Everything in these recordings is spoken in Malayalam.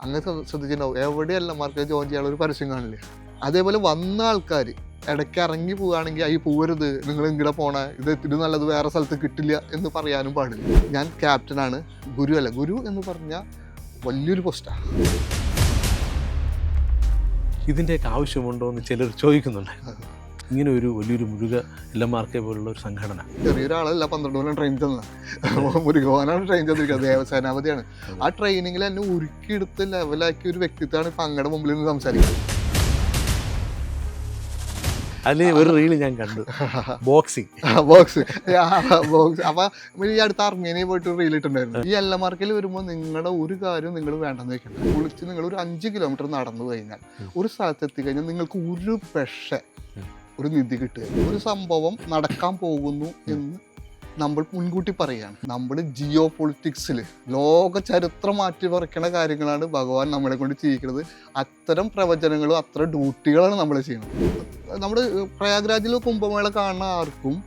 അങ്ങനെ ശ്ര- ശ്രദ്ധിച്ചിട്ടുണ്ടാവും. എവിടെയല്ല മാർക്ക് ജോയിൻ ചെയ്യാനുള്ള ഒരു പരസ്യം കാണില്ല? അതേപോലെ വന്ന ആൾക്കാർ ഇടയ്ക്ക് ഇറങ്ങി പോവുകയാണെങ്കിൽ ഈ പോകരുത് നിങ്ങൾ ഇങ്ങടെ പോണ. ഇത് ഇത് നല്ലത് വേറെ സ്ഥലത്ത് കിട്ടില്ല എന്ന് പറയാനും പാടില്ല. ഞാൻ ക്യാപ്റ്റനാണ് ഗുരു അല്ല. ഗുരു എന്ന് പറഞ്ഞാൽ വലിയൊരു പോസ്റ്റാണ് ഇതിന്റെയൊക്കെ ആവശ്യമുണ്ടോ എന്ന് ചിലർ ചോദിക്കുന്നുണ്ട്. ഇങ്ങനെ ഒരു വലിയൊരു മുഴുക എല്ലാം മാർക്കെ പോലുള്ള ഒരു സംഘടന. ചെറിയൊരാളല്ല പന്ത്രണ്ട് കൊല്ലം ട്രെയിൻ തന്ന മുരുകവാനാണ് ട്രെയിൻ ചെയ്തിരിക്കുന്നത് ദേവസേനാപതിയാണ്. ആ ട്രെയിനിങ്ങിൽ എന്നെ ഉരുക്കിയെടുത്ത് ലെവലാക്കിയ ഒരു വ്യക്തിത്വമാണ് ഇപ്പം അങ്ങയുടെ മുമ്പിൽ നിന്ന് സംസാരിക്കുന്നത്. അതിൽ ഒരു റീൽ ഞാൻ കണ്ടു. ബോക്സിങ് ബോക്സ് ബോക്സ് അപ്പൊ ഈ അടുത്ത അർമേനിയ പോയിട്ട് റീൽ ഇട്ടുണ്ടായിരുന്നു ഈ എല്ല മാർക്കിൽ വരുമ്പോൾ നിങ്ങളുടെ ഒരു കാര്യം നിങ്ങൾ വേണ്ടെന്ന് വെക്കണം കുളിച്ച് നിങ്ങൾ ഒരു അഞ്ച് കിലോമീറ്റർ നടന്നു കഴിഞ്ഞാൽ ഒരു സ്ഥലത്ത് എത്തിക്കഴിഞ്ഞാൽ നിങ്ങൾക്ക് ഒരു പെഷ. ഒരു നിധി കിട്ടുക. ഒരു സംഭവം നടക്കാൻ പോകുന്നു എന്ന് നമ്മൾ മുൻകൂട്ടി പറയുകയാണ്. നമ്മൾ ജിയോ പൊളിറ്റിക്സിൽ ലോക ചരിത്രം മാറ്റി പറിക്കുന്ന കാര്യങ്ങളാണ് ഭഗവാൻ നമ്മളെ കൊണ്ട് ചെയ്യിക്കുന്നത്. അത്തരം പ്രവചനങ്ങളും അത്തരം ഡ്യൂട്ടികളാണ് നമ്മൾ ചെയ്യുന്നത്. നമ്മൾ പ്രയാഗ്രാജിൽ കുംഭമേള കാണുന്ന ആർക്കും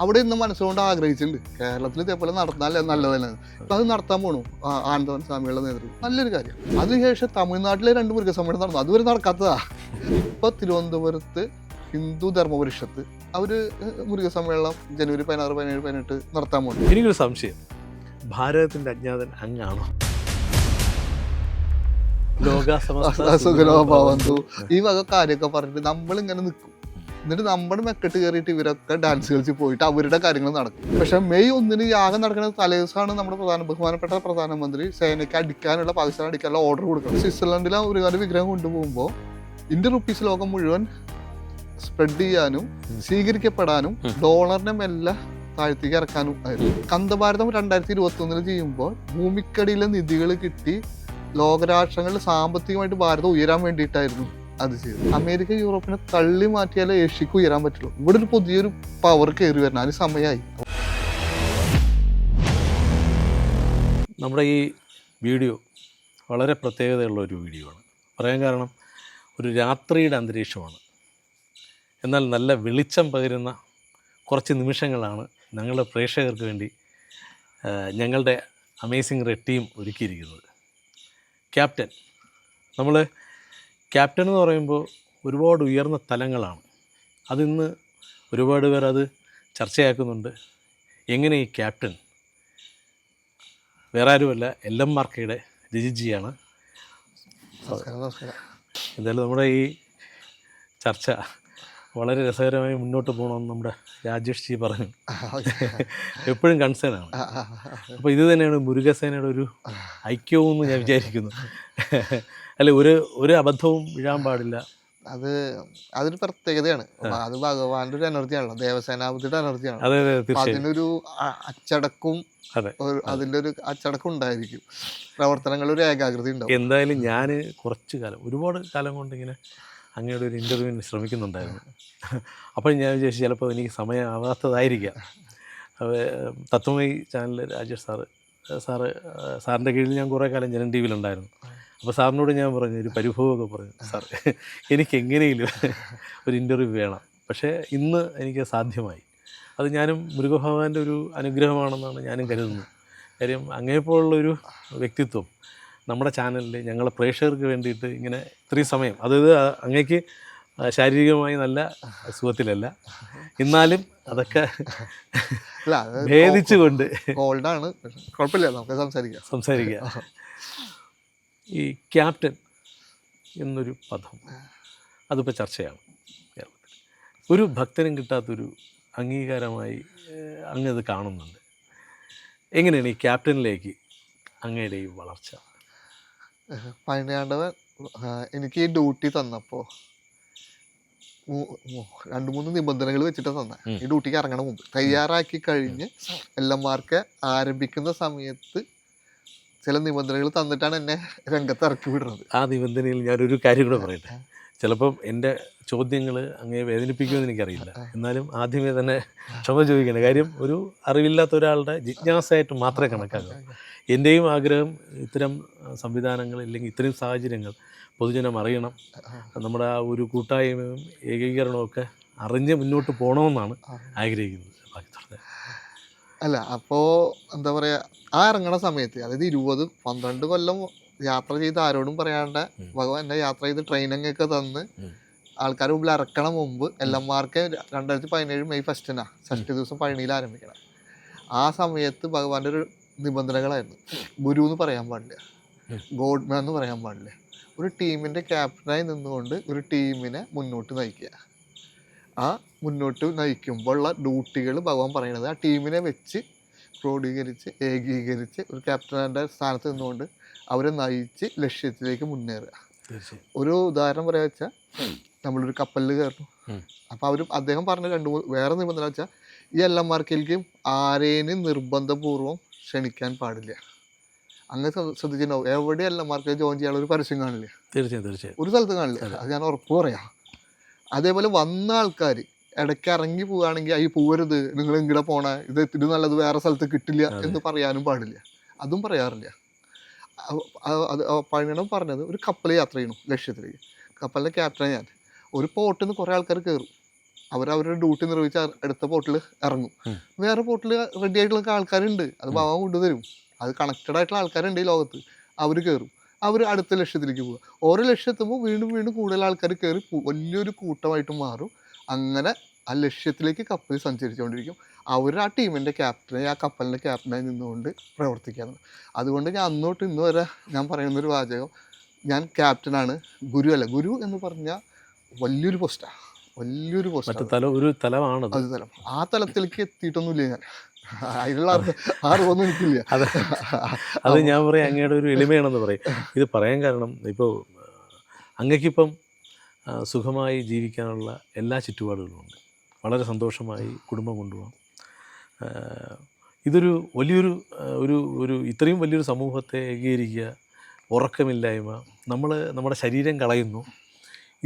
അവിടെ ഇന്ന് മനസ്സുകൊണ്ട് ആഗ്രഹിച്ചിട്ടുണ്ട്. കേരളത്തിൽ ഇതേപോലെ നടന്നാൽ നല്ലതല്ല. അത് നടത്താൻ പോണു. ആനന്ദവൻ സ്വാമികളുടെ നേതൃത്വം. നല്ലൊരു കാര്യം. അതിനുശേഷം തമിഴ്നാട്ടിലെ രണ്ട് മൃഗസമ്മേളനം നടന്നു. അതുവരെ നടക്കാത്തതാ. ഇപ്പൊ തിരുവനന്തപുരത്ത് ഹിന്ദു ധർമ്മ പരിഷത്ത് അവർ സമ്മേളനം ജനുവരി പതിനാറ് പതിനേഴ് പതിനെട്ട് നടത്താൻ പോകുന്നു എനിക്കൊരു സംശയം. ഭാരതത്തിന്റെ അജ്ഞാതൻ അങ്ങാണോ? ഈ വക കാര്യമൊക്കെ പറഞ്ഞിട്ട് നമ്മൾ ഇങ്ങനെ നിൽക്കും എന്നിട്ട് നമ്മുടെ മെക്കെട്ട് കയറിയിട്ട് ഇവരൊക്കെ ഡാൻസ് കളിച്ച് പോയിട്ട് അവരുടെ കാര്യങ്ങൾ നടക്കും. പക്ഷെ മെയ് ഒന്നിന് യാഗം നടക്കുന്ന തലേദിവസമാണ് നമ്മുടെ പ്രധാന ബഹുമാനപ്പെട്ട പ്രധാനമന്ത്രി സേനയ്ക്ക് അടിക്കാനുള്ള പാകിസ്ഥാൻ അടിക്കാനുള്ള ഓർഡർ കൊടുക്കുന്നത്. സ്വിറ്റ്സർലൻഡിലെ ഒരു കാര്യം വിഗ്രഹം കൊണ്ടുപോകുമ്പോൾ ഇന്ത്യൻ റുപ്പീസ് ലോകം മുഴുവൻ സ്പ്രെഡ് ചെയ്യാനും സ്വീകരിക്കപ്പെടാനും ഡോളറിനെ മെല്ലെ താഴ്ത്തേക്ക് ഇറക്കാനും ആയിരുന്നു. കന്തഭാരതം രണ്ടായിരത്തി ഇരുപത്തി ഒന്നിൽ ചെയ്യുമ്പോൾ ഭൂമിക്കടിയിലെ നിധികൾ കിട്ടി ലോകരാഷ്ട്രങ്ങളിൽ സാമ്പത്തികമായിട്ട് ഭാരതം ഉയരാൻ വേണ്ടിയിട്ടായിരുന്നു അത് ചെയ്തത്. അമേരിക്ക യൂറോപ്പിനെ തള്ളി മാറ്റിയാലേ ഏഷ്യക്ക് ഉയരാൻ പറ്റുള്ളൂ. ഇവിടെ ഒരു പുതിയൊരു പവർ കയറി വരണം. അതിന് സമയമായി. നമ്മുടെ ഈ വീഡിയോ വളരെ പ്രത്യേകതയുള്ള ഒരു വീഡിയോ ആണ്. പറയാൻ കാരണം ഒരു രാത്രിയുടെ അന്തരീക്ഷമാണ്. എന്നാൽ നല്ല വെളിച്ചം പകരുന്ന കുറച്ച് നിമിഷങ്ങളാണ് ഞങ്ങളുടെ പ്രേക്ഷകർക്ക് വേണ്ടി ഞങ്ങളുടെ അമേസിംഗ് റെഡ് ടീം ഒരുക്കിയിരിക്കുന്നത്. ക്യാപ്റ്റൻ നമ്മൾ ക്യാപ്റ്റൻ എന്ന് പറയുമ്പോൾ ഒരുപാട് ഉയർന്ന തലങ്ങളാണ്. അതിന്ന് ഒരുപാട് പേർ അത് ചർച്ചയാക്കുന്നുണ്ട്. എങ്ങനെ ഈ ക്യാപ്റ്റൻ വേറെ ആരുമല്ല എൽ എം മാർക്കയുടെ രജിജിയാണ്. എന്തായാലും നമ്മുടെ ഈ ചർച്ച വളരെ രസകരമായി മുന്നോട്ട് പോകണമെന്ന് നമ്മുടെ രാജേഷ് ജി പറഞ്ഞു. എപ്പോഴും കൺസേൺ ആണ്. അപ്പോൾ ഇത് തന്നെയാണ് മുരുകസേനയുടെ ഒരു ഐക്യവും എന്ന് ഞാൻ വിചാരിക്കുന്നു. അല്ലെ ഒരു ഒരു അബദ്ധവും വീഴാൻ പാടില്ല. അത് അതൊരു പ്രത്യേകതയാണ്. അത് ഭഗവാന്റെ ഒരു എനർജിയാണല്ലോ ദേവസേനാപതിയുടെ എനർജിയാണ് അതിനൊരു അച്ചടക്കും അതിന്റെ ഒരു അച്ചടക്കം ഉണ്ടായിരിക്കും. പ്രവർത്തനങ്ങളിൽ ഒരു ഏകാഗ്രത ഉണ്ടാവും. എന്തായാലും ഞാൻ കുറച്ച് കാലം ഒരുപാട് കാലം കൊണ്ട് ഇങ്ങനെ അങ്ങയുടെ ഒരു ഇന്റർവ്യൂവിന് ശ്രമിക്കുന്നുണ്ടായിരുന്നു. അപ്പോൾ ഞാൻ വിചാരിച്ചു ചിലപ്പോൾ എനിക്ക് സമയമാവാത്തതായിരിക്കാം. Tatvamayi channel Rajesh sir sir സാറിന്റെ കീഴിൽ ഞാൻ കുറേ കാലം ജനം ടി വിയിലുണ്ടായിരുന്നു അപ്പോൾ സാറിനോട് ഞാൻ പറഞ്ഞു ഒരു പരിഭവമൊക്കെ പറഞ്ഞു സാർ എനിക്ക് എങ്ങനെയും ഒരു ഇന്റർവ്യൂ വേണം. പക്ഷേ ഇന്ന് എനിക്ക് സാധ്യമായി. അത് ഞാനും മുരുകഭഗവാന്റെ ഒരു അനുഗ്രഹമാണെന്നാണ് ഞാനും കരുതുന്നത്. കാര്യം അങ്ങേപ്പോലുള്ളൊരു വ്യക്തിത്വം നമ്മുടെ ചാനലിൽ ഞങ്ങളെ പ്രേക്ഷകർക്ക് വേണ്ടിയിട്ട് ഇങ്ങനെ ഇത്രയും സമയം അതായത് അങ്ങേക്ക് ശാരീരികമായി നല്ല സുഖത്തിലല്ല എന്നാലും അതൊക്കെ ഭേദിച്ചുകൊണ്ട് ഗോൾഡാണ് കുഴപ്പമില്ല നമുക്ക് സംസാരിക്കാം. സംസാരിക്കുക ഈ ക്യാപ്റ്റൻ എന്നൊരു പദം അതിപ്പോൾ ചർച്ചയാണ് കേരളത്തിൽ ഒരു ഭക്തനും കിട്ടാത്തൊരു അംഗീകാരമായി അങ്ങ് അത് കാണുന്നുണ്ട്. എങ്ങനെയാണ് ഈ ക്യാപ്റ്റനിലേക്ക് അങ്ങയുടെ ഈ വളർച്ച? പതിനാണ്ടവൻ എനിക്ക് ഈ ഡ്യൂട്ടി തന്നപ്പോ മൂ- മൂ- രണ്ട് മൂന്ന് നിബന്ധനകൾ വെച്ചിട്ട് തന്നെ. ഈ ഡ്യൂട്ടിക്ക് ഇറങ്ങണ മുമ്പ്. തയ്യാറാക്കി കഴിഞ്ഞ് എല്ലന്മാർക്ക് ആരംഭിക്കുന്ന സമയത്ത് ചില നിബന്ധനകൾ തന്നിട്ടാണ് എന്നെ രംഗത്ത് ഇറക്കി വിടുന്നത്. ആ നിബന്ധനയിൽ ഞാനൊരു കാര്യം കൂടെ പറയട്ടെ. ചിലപ്പം എന്റെ ചോദ്യങ്ങൾ അങ്ങേ വേദനിപ്പിക്കുമെന്ന് എനിക്കറിയില്ല. എന്നാലും ആദ്യമേ തന്നെ ക്ഷമ ചോദിക്കണം. കാര്യം ഒരു അറിവില്ലാത്ത ഒരാളുടെ ജിജ്ഞാസയായിട്ട് മാത്രമേ കണക്കാക്കൂ. എന്റെയും ആഗ്രഹം ഇത്തരം സംവിധാനങ്ങൾ അല്ലെങ്കിൽ ഇത്തരം സാഹചര്യങ്ങൾ പൊതുജനം അറിയണം. നമ്മുടെ ആ ഒരു കൂട്ടായ്മയും ഏകീകരണവും ഒക്കെ അറിഞ്ഞ് മുന്നോട്ട് പോകണമെന്നാണ് ആഗ്രഹിക്കുന്നത്. അല്ല അപ്പോൾ എന്താ പറയുക ആ ഇറങ്ങണ സമയത്ത് അതായത് ഇരുപത് പന്ത്രണ്ട് കൊല്ലം യാത്ര ചെയ്ത് ആരോടും പറയാണ്ട്. ഭഗവാൻ എന്നെ യാത്ര ചെയ്ത് ട്രെയിനിങ് ഒക്കെ തന്ന് ആൾക്കാർ മുമ്പിൽ ഇറക്കണ മുമ്പ് എൽ എം ആർക്ക് രണ്ടായിരത്തി പതിനേഴ് മെയ് ഫസ്റ്റിനാ ഷഷ്ടി ദിവസം പഴനിയിൽ ആരംഭിക്കണം. ആ സമയത്ത് ഭഗവാന്റെ ഒരു നിബന്ധനകളായിരുന്നു. ഗുരു എന്ന് പറയാൻ പാടില്ല. ഗോഡ്മാൻ എന്ന് പറയാൻ പാടില്ല. ഒരു ടീമിന്റെ ക്യാപ്റ്റനായി നിന്നുകൊണ്ട് ഒരു ടീമിനെ മുന്നോട്ട് നയിക്കുക. ആ മുന്നോട്ട് നയിക്കുമ്പോഴുള്ള ഡ്യൂട്ടികൾ ഭഗവാൻ പറയണത് ആ ടീമിനെ വെച്ച് ക്രോഡീകരിച്ച് ഏകീകരിച്ച് ഒരു ക്യാപ്റ്റന്റെ സ്ഥാനത്ത് നിന്നുകൊണ്ട് അവരെ നയിച്ച് ലക്ഷ്യത്തിലേക്ക് മുന്നേറുക. ഒരു ഉദാഹരണം പറയാ വെച്ചാൽ നമ്മളൊരു കപ്പലിൽ കയറുന്നു. അപ്പോൾ അവർ അദ്ദേഹം പറഞ്ഞ രണ്ട് വേറെ നിബന്ധന വെച്ചാൽ ഈ എല്ലാം മാർക്കിലേക്കും ആരേനും നിർബന്ധപൂർവം ക്ഷണിക്കാൻ പാടില്ല. അങ്ങനെ ശ്രദ്ധ- ശ്രദ്ധിച്ചിട്ടുണ്ടാവും. എവിടെ എല്ലാം മാർക്കിൽ ജോയിൻ ചെയ്യാനുള്ള ഒരു പരസ്യം കാണില്ല. തീർച്ചയായും തീർച്ചയായും. ഒരു സ്ഥലത്ത് കാണില്ല. അത്. ഞാൻ ഉറപ്പ് പറയാം. അതേപോലെ വന്ന ആൾക്കാർ ഇടയ്ക്ക് ഇറങ്ങി പോവുകയാണെങ്കിൽ ഈ പോരുത് നിങ്ങൾ ഇങ്ങടെ പോണേ. ഇത് ഇത് നല്ലത് വേറെ സ്ഥലത്ത് കിട്ടില്ല എന്ന് പറയാനും പാടില്ല. അതും പറയാറില്ല. അത് പഴയണം പറഞ്ഞത്. ഒരു കപ്പൽ യാത്ര ചെയ്യണം ലക്ഷ്യത്തിലേക്ക്. കപ്പലിന്റെ ക്യാപ്റ്റൻ ഞാൻ. ഒരു പോർട്ടിൽ നിന്ന് കുറേ ആൾക്കാർ കയറും അവർ അവരുടെ ഡ്യൂട്ടി നിർവഹിച്ച് അടുത്ത പോട്ടിൽ ഇറങ്ങും. വേറെ പോട്ടിൽ റെഡി ആയിട്ടുള്ള ആൾക്കാരുണ്ട്. അത് ഭാവം കൊണ്ടുതരും അത് കണക്റ്റഡ് ആയിട്ടുള്ള ആൾക്കാരുണ്ട് ഈ ലോകത്ത്. അവർ കയറും അവർ അടുത്ത ലക്ഷ്യത്തിലേക്ക് പോകുക ഓരോ ലക്ഷ്യത്തുമ്പോൾ വീണ്ടും വീണ്ടും കൂടുതൽ ആൾക്കാർ കയറി വലിയൊരു കൂട്ടമായിട്ട് മാറും. അങ്ങനെ ആ ലക്ഷ്യത്തിലേക്ക് കപ്പൽ സഞ്ചരിച്ചുകൊണ്ടിരിക്കും അവർ ആ ടീമിന്റെ ക്യാപ്റ്റനായി ആ കപ്പലിന്റെ ക്യാപ്റ്റനായി നിന്നുകൊണ്ട് പ്രവർത്തിക്കാറുണ്ട്. അതുകൊണ്ട് ഞാൻ അന്നോട്ട് ഇന്ന് വരെ ഞാൻ പറയുന്നൊരു വാചകം ഞാൻ ക്യാപ്റ്റനാണ് ഗുരു അല്ല. ഗുരു എന്ന് പറഞ്ഞാൽ വലിയൊരു പോസ്റ്റാണ് വലിയൊരു പോസ്റ്റ് തലമാണ് ഒരു അത് തലം. ആ തലത്തിലേക്ക് എത്തിയിട്ടൊന്നുമില്ല ഞാൻ. എനിക്കില്ല. അത്. അത് ഞാൻ പറയാം അങ്ങയുടെ ഒരു എളിമയാണെന്ന് പറയും. ഇത് പറയാൻ കാരണം ഇപ്പോൾ അങ്ങക്കിപ്പം സുഖമായി ജീവിക്കാനുള്ള എല്ലാ ചുറ്റുപാടുകളും ഉണ്ട്. വളരെ സന്തോഷമായി കുടുംബം കൊണ്ടുപോകാം. ഇതൊരു വലിയൊരു ഒരു ഒരു ഇത്രയും വലിയൊരു സമൂഹത്തെ ഏകീകരിക്കുക ഉറക്കമില്ലായ്മ നമ്മൾ നമ്മുടെ ശരീരം കളയുന്നു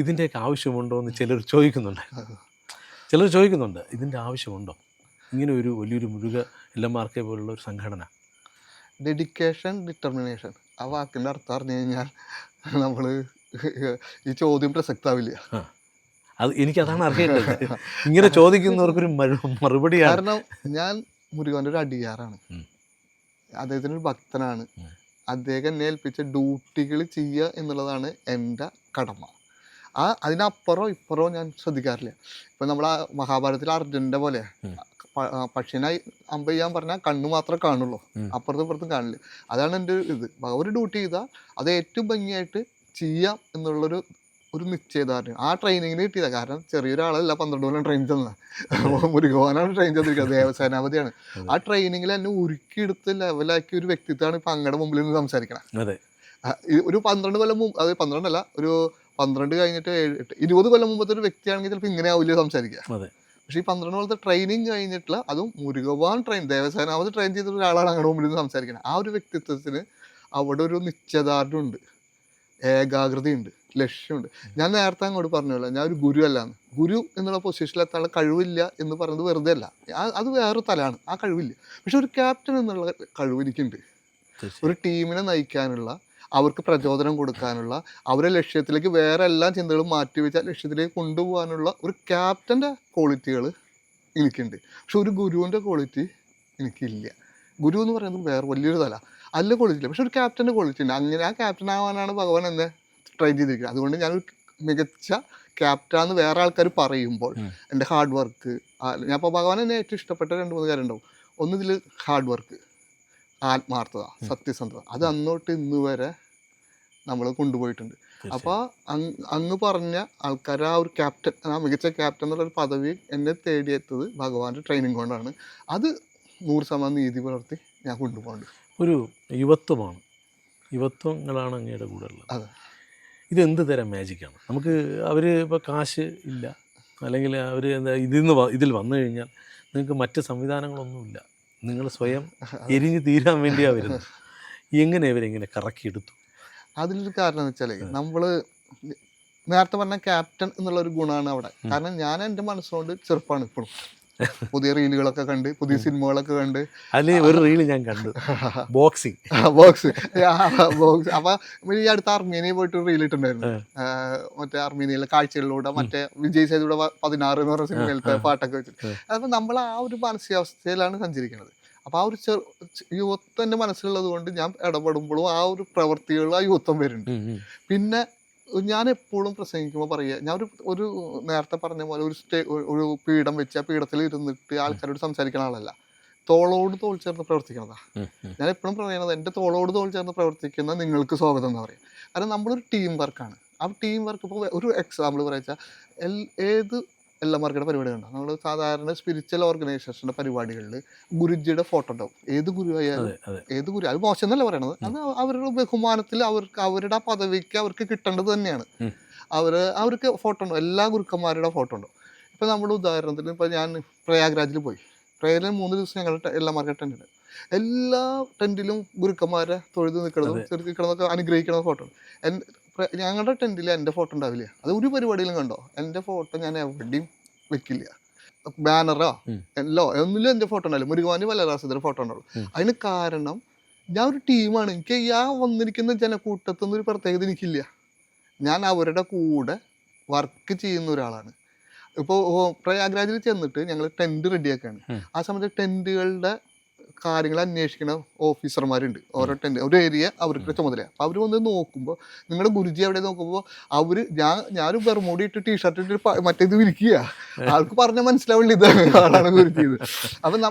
ഇതിന്റെയൊക്കെ ആവശ്യമുണ്ടോ എന്ന് ചിലർ ചോദിക്കുന്നുണ്ട്. ചിലർ ചോദിക്കുന്നുണ്ട് ഇതിന്റെ ആവശ്യമുണ്ടോ? ഇങ്ങനെ ഒരു വലിയൊരു മുഴുക എല്ലാം മാർക്കെ പോലുള്ള ഒരു സംഘടന. ഡെഡിക്കേഷൻ ഡിറ്റർമിനേഷൻ ആ വാക്കിന്റെ അർത്ഥം അറിഞ്ഞു കഴിഞ്ഞാൽ നമ്മൾ ഈ ചോദ്യം പ്രസക്താവില്ല. അത് എനിക്കതാണ് അറിയേണ്ടത്. ഇങ്ങനെ ചോദിക്കുന്നവർക്കൊരു മറുപടി കാരണം ഞാൻ മുരുകന്റെ ഒരു അടിയാറാണ്. ഉം. അദ്ദേഹത്തിന് ഒരു ഭക്തനാണ് അദ്ദേഹം എന്നെ ഏൽപ്പിച്ച ഡ്യൂട്ടികൾ ചെയ്യുക എന്നുള്ളതാണ് എന്റെ കടമ. ആ അതിനപ്പുറം ഇപ്പുറവും ഞാൻ ശ്രദ്ധിക്കാറില്ല. ഇപ്പം നമ്മൾ ആ മഹാഭാരതത്തിൽ അർജുനന്റെ പോലെ പക്ഷിനെ അമ്പ ചെയ്യാൻ പറഞ്ഞാൽ കണ്ണു മാത്രമേ കാണുള്ളൂ. അപ്പുറത്തും ഇപ്പുറത്തും കാണില്ല. അതാണ് എന്റെ ഇത്. ഒരു ഡ്യൂട്ടി ചെയ്താൽ അത് ഏറ്റവും ഭംഗിയായിട്ട് ചെയ്യാം എന്നുള്ളൊരു ഒരു നിശ്ചയദാർഢ്യം ആ ട്രെയിനിങ്ങിന് കിട്ടിയതാണ് കാരണം ചെറിയൊരാളല്ല പന്ത്രണ്ട് കൊല്ലം ട്രെയിൻ ചെന്ന മുരുകോനാണ് ട്രെയിൻ ചെന്നിരിക്കുന്നത്. ദേവസേനാപതിയാണ് ആ ട്രെയിനിങ്ങിൽ എന്നെ ഉരുക്കിയെടുത്ത് ലെവലാക്കിയ ഒരു വ്യക്തിത്വമാണ് ഇപ്പം അങ്ങടെ മുമ്പിൽ നിന്ന് സംസാരിക്കണം. അതെ. ഒരു പന്ത്രണ്ട് കൊല്ലം മുമ്പ് അത് പന്ത്രണ്ടല്ല ഒരു പന്ത്രണ്ട് കഴിഞ്ഞിട്ട് ഏഴ് എട്ട് ഇരുപത് കൊല്ലം മുമ്പത്തെ ഒരു വ്യക്തിയാണെങ്കിൽ ചിലപ്പോൾ ഇങ്ങനെ ആവില്ല സംസാരിക്കുക അതെ. പക്ഷേ ഈ പന്ത്രണ്ട് കൊല്ലത്തെ ട്രെയിനിങ് കഴിഞ്ഞിട്ടുള്ള അതും മുരുകവാൻ ട്രെയിൻ ദേവസേനാവത് ട്രെയിൻ ചെയ്ത ഒരാളാണ് അങ്ങയുടെ മുമ്പിൽ നിന്ന് സംസാരിക്കുന്നത് ആ ഒരു വ്യക്തിത്വത്തിന് അവിടെ ഒരു നിശ്ചയദാർഢ്യമുണ്ട്. ഏകാഗ്രതയുണ്ട് ലക്ഷ്യമുണ്ട്. ഞാൻ നേരത്തെ അങ്ങോട്ട് പറഞ്ഞല്ലോ ഞാൻ ഒരു ഗുരു അല്ലാന്ന് ഗുരു എന്നുള്ള പൊസിഷനിൽ എത്താനുള്ള കഴിവില്ല എന്ന് പറയുന്നത് വെറുതെ അല്ല. അത് വേറൊരു തലമാണ് ആ കഴിവില്ല. പക്ഷെ ഒരു ക്യാപ്റ്റൻ എന്നുള്ള കഴിവ് എനിക്കുണ്ട്. ഒരു ടീമിനെ നയിക്കാനുള്ള അവർക്ക് പ്രചോദനം കൊടുക്കാനുള്ള അവരെ ലക്ഷ്യത്തിലേക്ക് വേറെ എല്ലാ ചിന്തകളും മാറ്റിവെച്ച ലക്ഷ്യത്തിലേക്ക് കൊണ്ടുപോകാനുള്ള ഒരു ക്യാപ്റ്റന്റെ ക്വാളിറ്റികൾ എനിക്കുണ്ട്. പക്ഷെ ഒരു ഗുരുവിന്റെ ക്വാളിറ്റി എനിക്കില്ല. ഗുരു എന്ന് പറയുന്നത് വേറെ വലിയൊരു തല. അല്ല ക്വാളിറ്റി ഇല്ല. പക്ഷെ ഒരു ക്യാപ്റ്റന്റെ ക്വാളിറ്റി ഉണ്ട്. അങ്ങനെ ആ ക്യാപ്റ്റൻ ആവാനാണ് ഭഗവാൻ എന്നെ ട്രെയിൻ ചെയ്തിരിക്കുന്നത്. അതുകൊണ്ട് ഞാനൊരു മികച്ച ക്യാപ്റ്റാന്ന് വേറെ ആൾക്കാർ പറയുമ്പോൾ എന്റെ ഹാർഡ് വർക്ക് ഞാൻ ഇപ്പോൾ ഭഗവാൻ എന്നെ ഏറ്റവും ഇഷ്ടപ്പെട്ട രണ്ട് മൂന്ന് കാര്യം ഉണ്ടാവും ഒന്നിതിൽ ഹാർഡ് വർക്ക് ആത്മാർത്ഥത സത്യസന്ധത. അത് അന്നോട്ട് ഇന്ന് വരെ നമ്മൾ കൊണ്ടുപോയിട്ടുണ്ട്. അപ്പോൾ അങ്ങ് പറഞ്ഞ ആൾക്കാർ ആ ഒരു ക്യാപ്റ്റൻ ആ മികച്ച ക്യാപ്റ്റൻ എന്നുള്ളൊരു പദവി എന്നെ തേടിയെത്തത് ഭഗവാന്റെ ട്രെയിനിങ് കൊണ്ടാണ്. അത് നൂറ് ശതമാനം നീതി പുലർത്തി ഞാൻ കൊണ്ടുപോകുന്നുണ്ട് ഒരു യുവത്വമാണ്. യുവത്വങ്ങളാണ് അങ്ങയുടെ കൂടെ ഉള്ളത്. അതെ. ഇത് എന്ത് തരം മാജിക്കാണ് നമുക്ക് അവർ ഇപ്പോൾ കാശ് ഇല്ല. അല്ലെങ്കിൽ അവർ എന്താ ഇതിൽ നിന്ന് ഇതിൽ വന്നു കഴിഞ്ഞാൽ നിങ്ങൾക്ക് മറ്റ് സംവിധാനങ്ങളൊന്നുമില്ല നിങ്ങൾ സ്വയം എരിഞ്ഞ് തീരാൻ വേണ്ടിയാണ് വരുന്നത്. എങ്ങനെ ഇവരെങ്ങനെ കറക്കിയെടുത്തു? അതിലൊരു കാരണം എന്ന് വെച്ചാൽ നമ്മൾ നേരത്തെ പറഞ്ഞ ക്യാപ്റ്റൻ എന്നുള്ള ഒരു ഗുണമാണ് അവിടെ. കാരണം ഞാൻ എന്റെ മനസ്സുകൊണ്ട് ചെറുപ്പമാണ് ഇപ്പോഴും. പുതിയ റീലുകളൊക്കെ കണ്ട് പുതിയ സിനിമകളൊക്കെ കണ്ട്. അതിൽ ഒരു റീൽ ഞാൻ കണ്ടു. ബോക്സിങ്. ബോക്സ്. ബോക്സ്. അപ്പൊ ഈ അടുത്ത അർമേനിയ പോയിട്ട് റീൽ ഇട്ടുണ്ടായിരുന്നു മറ്റേ അർമേനിയയിലെ കാഴ്ചകളിലൂടെ മറ്റേ വിജയ് സേതുവിടെ പതിനാറ് എന്ന് പറഞ്ഞ സിനിമയിലത്തെ പാട്ടൊക്കെ വെച്ചിട്ട്. അപ്പൊ നമ്മൾ ആ ഒരു മാനസികാവസ്ഥയിലാണ് സഞ്ചരിക്കുന്നത് അപ്പോൾ ആ ഒരു ചെറു എന്റെ മനസ്സിലുള്ളത് കൊണ്ട് ഞാൻ ഇടപെടുമ്പോഴും ആ ഒരു പ്രവൃത്തികളിൽ ആ യുവത്വം വരുന്നുണ്ട്. പിന്നെ ഞാൻ എപ്പോഴും പ്രസംഗിക്കുമ്പോൾ പറയുക ഞാൻ ഒരു ഒരു നേരത്തെ പറഞ്ഞ പോലെ ഒരു സ്റ്റേ ഒരു പീഠം വെച്ച് ആ പീഠത്തിൽ ഇരുന്നിട്ട് ആൾക്കാരോട് സംസാരിക്കുന്ന ആളല്ല. തോളോട് തോൾ ചേർന്ന് പ്രവർത്തിക്കുന്നതാ ഉം. ഞാൻ എപ്പോഴും പറയുന്നത് എന്റെ തോളോട് തോൾ ചേർന്ന് പ്രവർത്തിക്കുന്ന നിങ്ങൾക്ക് സ്വാഗതം എന്ന് പറയും. കാരണം നമ്മളൊരു ടീം വർക്കാണ് ആ ടീം വർക്ക് ഇപ്പോൾ ഒരു എക്സാമ്പിൾ പറയുക എൽ ഏത് എല്ലാ മാർക്കറ്റ് പരിപാടി കണ്ടോ നമ്മൾ സാധാരണ സ്പിരിച്വൽ ഓർഗനൈസേഷന്റെ പരിപാടികളിൽ ഗുരുജിയുടെ ഫോട്ടോ ഉണ്ടാവും. ഏത് ഗുരു ആയാലും ഏത് ഗുരു അത് മോശം എന്നല്ല പറയണത് അത് അവരുടെ ബഹുമാനത്തിൽ അവർക്ക് അവരുടെ ആ പദവിക്ക് അവർക്ക് കിട്ടേണ്ടത് തന്നെയാണ്. അവർ അവർക്ക് ഫോട്ടോ ഉണ്ടോ എല്ലാ ഗുരുക്കന്മാരുടെ ഫോട്ടോ ഉണ്ടോ ഇപ്പം നമ്മുടെ ഉദാഹരണത്തിന് ഇപ്പം ഞാൻ പ്രയാഗ്രാജിൽ പോയി. പ്രയാഗ്രാജിൽ മൂന്ന് ദിവസം ഞങ്ങൾ എല്ലാ മാർക്കറ്റ് എല്ലാ ടെന്റിലും ഗുരുക്കന്മാരെ തൊഴുത് നിൽക്കണതും ചെറുക്കി കിടന്നൊക്കെ അനുഗ്രഹിക്കണ ഫോട്ടോ ഞങ്ങളുടെ ടെന്റിൽ എന്റെ ഫോട്ടോ ഉണ്ടാവില്ല അത് ഒരു പരിപാടിയിലും കണ്ടോ? എന്റെ ഫോട്ടോ ഞാൻ എവിടെയും വെക്കില്ല. ബാനറോ. എല്ലോ ഒന്നിലും എന്റെ ഫോട്ടോ ഉണ്ടാവില്ല മുരുകാനി വല്ലരാസത്തിന്റെ ഫോട്ടോ ഉണ്ടാവും അതിന് കാരണം ഞാൻ ഒരു ടീമാണ് എനിക്ക് ആ വന്നിരിക്കുന്ന ജനക്കൂട്ടത്തിൽ നിന്ന് ഒരു പ്രത്യേകത എനിക്കില്ല. ഞാൻ അവരുടെ കൂടെ വർക്ക് ചെയ്യുന്ന ഒരാളാണ്. ഇപ്പോൾ പ്രയാഗ്രാജിൽ ചെന്നിട്ട് ഞങ്ങൾ ടെന്റ് റെഡിയാക്കാണ് ആ സമയത്ത് ടെന്റുകളുടെ കാര്യങ്ങൾ അന്വേഷിക്കുന്ന ഓഫീസർമാരുണ്ട്. ഓരോ ടെൻഡ് ഒരു ഏരിയ അവർക്ക് ചുമതലയാണ് അപ്പോൾ അവർ വന്ന് നോക്കുമ്പോൾ നിങ്ങളുടെ ഗുരുജി അവിടെ നോക്കുമ്പോൾ അവർ ഞാൻ ഞാനൊരു ബെർമോഡി ഇട്ട് ടീഷർട്ട് ഇട്ട് മറ്റേത് വിരിക്കുക ആൾക്ക് പറഞ്ഞാൽ മനസ്സിലാവില്ല ഇത്. ആളാണ് ഗുരുജി ഇത് അപ്പം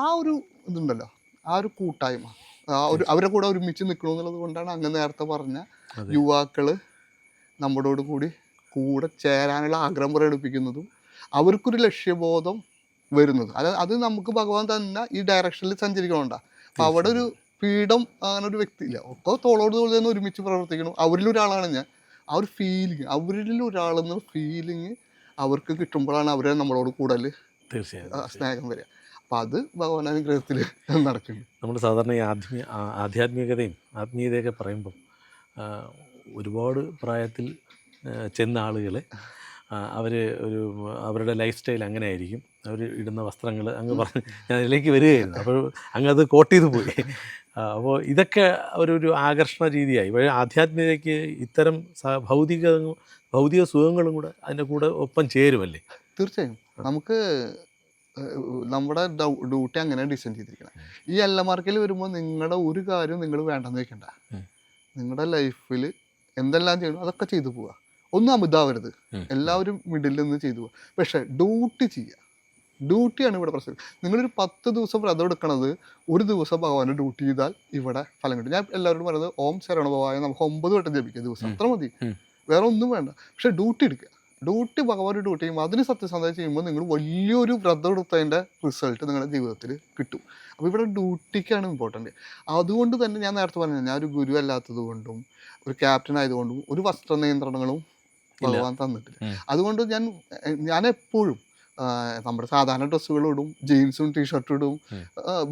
ആ- ഒരു ഇതുണ്ടല്ലോ. ആ ഒരു കൂട്ടായ്മ. ആ ഒരു അവരെ കൂടെ ഒരുമിച്ച് നിൽക്കണോ എന്നുള്ളത് കൊണ്ടാണ് അങ്ങ് നേരത്തെ പറഞ്ഞ യുവാക്കൾ യുവാക്കൾ നമ്മളോട് കൂടി കൂടെ ചേരാനുള്ള ആഗ്രഹം പ്രകടിപ്പിക്കുന്നതും അവർക്കൊരു ലക്ഷ്യബോധം വരുന്നത്. അത് അത് നമുക്ക് ഭഗവാൻ തന്നെ ഈ ഡയറക്ഷനിൽ സഞ്ചരിക്കണോണ്ടാ. അപ്പം അവിടെ ഒരു പീഠം അങ്ങനെ ഒരു വ്യക്തി ഇല്ല ഒക്കെ തോളോട് തോളിൽ തന്നെ ഒരുമിച്ച് പ്രവർത്തിക്കണം. അവരിൽ ഒരാളാണ് ഞാൻ. ആ ഒരു ഫീലിംഗ് അവരിൽ ഒരാളെന്ന ഫീലിംഗ് അവർക്ക് കിട്ടുമ്പോഴാണ് അവരെ നമ്മളോട് കൂടുതൽ തീർച്ചയായും സ്നേഹം വരിക. അപ്പം അത് ഭഗവാൻ അനുഗ്രഹത്തിൽ നടക്കുന്നു. നമ്മൾ സാധാരണ ഈ ആത്മീയ ആധ്യാത്മികതയും ആത്മീയതയൊക്കെ പറയുമ്പം ഒരുപാട് പ്രായത്തിൽ ചെന്ന ആളുകൾ അവർ ഒരു അവരുടെ ലൈഫ് സ്റ്റൈൽ അങ്ങനെ ആയിരിക്കും അവർ ഇടുന്ന വസ്ത്രങ്ങൾ അങ്ങ് പറഞ്ഞ് ഞാൻ അതിലേക്ക് വരികയായിരുന്നു. അപ്പോൾ അങ്ങ് അത് കോട്ട് ചെയ്ത് പോയി. അപ്പോൾ ഇതൊക്കെ ഒരു ഒരു ആകർഷണ രീതിയായി. പക്ഷേ ആധ്യാത്മികതയ്ക്ക് ഇത്തരം സ- ഭൗതിക ഭൗതിക സുഖങ്ങളും കൂടെ അതിന്റെ കൂടെ ഒപ്പം ചേരുമല്ലേ? തീർച്ചയായും. നമുക്ക് നമ്മുടെ ഡ്യൂട്ടി അങ്ങനെ ഡിസൈൻ ചെയ്തിരിക്കണം. ഈ എൽ എം ആർക്കിൽ വരുമ്പോൾ നിങ്ങളുടെ ഒരു കാര്യം നിങ്ങൾ വേണ്ടെന്ന് വെക്കണ്ട. നിങ്ങളുടെ ലൈഫിൽ എന്തെല്ലാം ചെയ്യണം അതൊക്കെ ചെയ്തു പോവുക ഒന്നും അമിതാവരുത് എല്ലാവരും മിഡിൽ നിന്ന് ചെയ്തു പോകും പക്ഷേ ഡ്യൂട്ടി ചെയ്യുക ഡ്യൂട്ടിയാണ് ഇവിടെ പ്രശ്നം. നിങ്ങളൊരു പത്ത് ദിവസം വ്രതം എടുക്കണത് ഒരു ദിവസം ഭഗവാന്റെ ഡ്യൂട്ടി ചെയ്താൽ ഇവിടെ ഫലം കിട്ടും. ഞാൻ എല്ലാവരോടും പറയുന്നത് ഓം ശരണഭവായ നമുക്ക് ഒമ്പത് വട്ടം ജപിക്കുക ദിവസം. അത്ര മതി. വേറെ ഒന്നും വേണ്ട. പക്ഷെ ഡ്യൂട്ടി എടുക്കുക. ഡ്യൂട്ടി ഭഗവാൻ ഡ്യൂട്ടി ചെയ്യുമ്പോൾ അതിന് സത്യസന്ധത ചെയ്യുമ്പോൾ നിങ്ങൾ വലിയൊരു വ്രതം എടുത്തതിന്റെ റിസൾട്ട് നിങ്ങളുടെ ജീവിതത്തിൽ കിട്ടും. അപ്പോൾ ഇവിടെ ഡ്യൂട്ടിക്കാണ് ഇമ്പോർട്ടന്റ് അതുകൊണ്ട് തന്നെ ഞാൻ നേരത്തെ പറഞ്ഞത് ഞാൻ ഒരു ഗുരു അല്ലാത്തത് കൊണ്ടും ഒരു ക്യാപ്റ്റൻ ആയതുകൊണ്ടും ഒരു വസ്ത്ര നിയന്ത്രണങ്ങളും ഭഗവാൻ തന്നിട്ടില്ല. അതുകൊണ്ട് ഞാൻ ഞാൻ എപ്പോഴും നമ്മുടെ സാധാരണ ഡ്രസ്സുകൾ ഇടും ജീൻസും ടീഷർട്ടും ഇടും.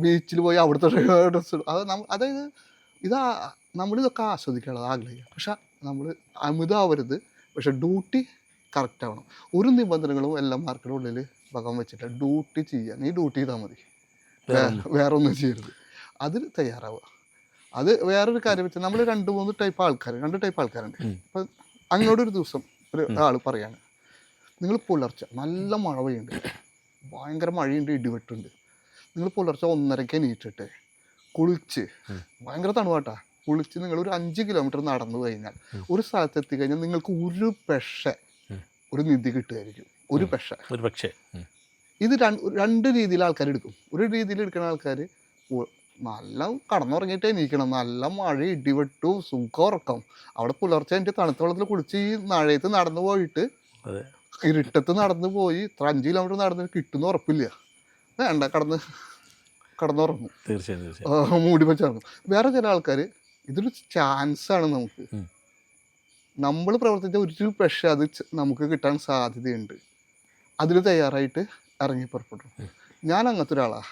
ബീച്ചിൽ പോയി അവിടുത്തെ ഡ്രസ്സ് ഇടും. അത് അതായത് ഇതാ നമ്മളിതൊക്കെ ആസ്വദിക്കാനുള്ളത് ആഗ്രഹിക്കുക പക്ഷെ നമ്മൾ അമിതാവരുത് പക്ഷെ ഡ്യൂട്ടി കറക്റ്റ് ആവണം. ഒരു നിബന്ധനകളും എല്ലാ മാർക്കിന്റെ ഉള്ളിൽ ഭഗവാൻ വെച്ചിട്ട് ഡ്യൂട്ടി ചെയ്യുക നീ ഡ്യൂട്ടി ചെയ്താൽ മതി. വേറെ ഒന്നും ചെയ്യരുത്. അതിൽ തയ്യാറാവുക. അത് വേറൊരു കാര്യം വെച്ചാൽ നമ്മൾ രണ്ട് മൂന്ന് ടൈപ്പ് ആൾക്കാർ രണ്ട് ടൈപ്പ് ആൾക്കാരുണ്ട്. അപ്പം അങ്ങോട്ടൊരു ദിവസം ഒരു ആൾ പറയാണ് നിങ്ങൾ പുലർച്ച നല്ല മഴ പെയ്യുന്നുണ്ട് ഭയങ്കര മഴയുണ്ട് ഇടിവെട്ടുണ്ട്. നിങ്ങൾ പുലർച്ച ഒന്നരയ്ക്ക് എണീറ്റിട്ട് കുളിച്ച്. ഭയങ്കര തണുവാട്ടാ. കുളിച്ച് നിങ്ങൾ ഒരു അഞ്ച് കിലോമീറ്റർ നടന്നു കഴിഞ്ഞാൽ ഒരു സ്ഥലത്ത് എത്തിക്കഴിഞ്ഞാൽ നിങ്ങൾക്ക് ഒരു പെഷ ഒരു നിധി കിട്ടുമായിരിക്കും. ഒരു പെഷ. ഒരു പക്ഷേ ഇത് രണ്ട് രീതിയിൽ ആൾക്കാർ എടുക്കും. ഒരു രീതിയിൽ എടുക്കുന്ന ആൾക്കാർ നല്ല കടന്നുറങ്ങിയിട്ട് എണീക്കണം നല്ല മഴ ഇടിവെട്ടു സുഖം ഉറക്കം. അവിടെ പുലർച്ചെ എന്റെ തണുത്ത വെള്ളത്തിൽ കുളിച്ച് ഈ മഴയത്ത് നടന്നു പോയിട്ട് ഇരുട്ടത്ത് നടന്നു പോയി. ഇത്ര അഞ്ച് കിലോമീറ്റർ നടന്ന് കിട്ടുന്ന ഉറപ്പില്ല. വേണ്ട കടന്ന് കടന്നുറങ്ങും. തീർച്ചയായും മൂടി വെച്ചിറങ്ങും വേറെ ചില ആൾക്കാർ ഇതൊരു ചാൻസ് ആണ് നമുക്ക്. നമ്മൾ പ്രവർത്തിച്ച ഒരു പക്ഷേ അത് നമുക്ക് കിട്ടാൻ സാധ്യതയുണ്ട്. അതിൽ തയ്യാറായിട്ട് ഇറങ്ങി പുറപ്പെട്ടു. ഞാൻ അങ്ങനത്തെ ഒരാളാണ്